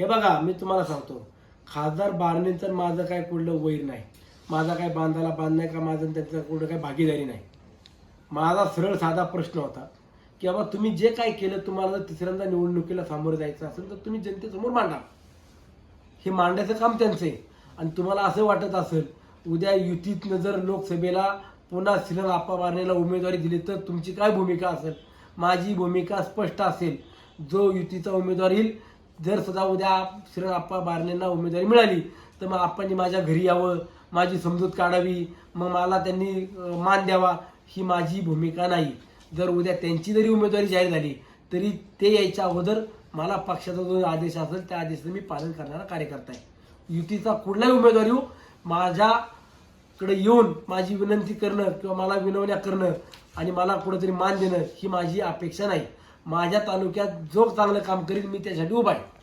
हे बघा मी तुम्हाला सांगतो. खासदार बारणेंचं माझं काय कुठलं वैर नाही. माझा काय बांधाला बांध नाही का माझं त्यांचं कुठं काय भागीदारी नाही. माझा सरळ साधा प्रश्न होता की बाबा तुम्ही जे काय केलं तुम्हाला जर तिसऱ्यांदा निवडणुकीला सामोरं जायचं असेल तर तुम्ही जनतेसमोर मांडा. हे मांडायचं काम त्यांचं आहे. आणि तुम्हाला असं वाटत असेल उद्या युतीतनं जर लोकसभेला पुन्हा श्रीरंग आप्पा बारणेला उमेदवारी दिली तर तुमची काय भूमिका असेल? माझी भूमिका स्पष्ट असेल. जो युतीचा उमेदवार येईल जर सुद्धा उद्या श्रीरंग आप्पा बारणेंना उमेदवारी मिळाली तर मग आप्पांनी माझ्या घरी यावं माझी समजूत काढावी मग मला त्यांनी मान द्यावा ही माझी भूमिका नाही. जर उद्या त्यांची जरी उमेदवारी जाहीर झाली तरी ते यायच्या अगोदर मला पक्षाचा जो आदेश असेल त्या आदेशाचं मी पालन करणारा कार्यकर्ता आहे. युतीचा कुठलाही उमेदवार येऊ हो, माझ्याकडे येऊन माझी विनंती करणं किंवा मला विनवण्या करणं आणि मला कुठंतरी मान देणं ही माझी अपेक्षा नाही. माझ्या तालुक्यात जो चांगलं काम करील मी त्यासाठी उभा आहे.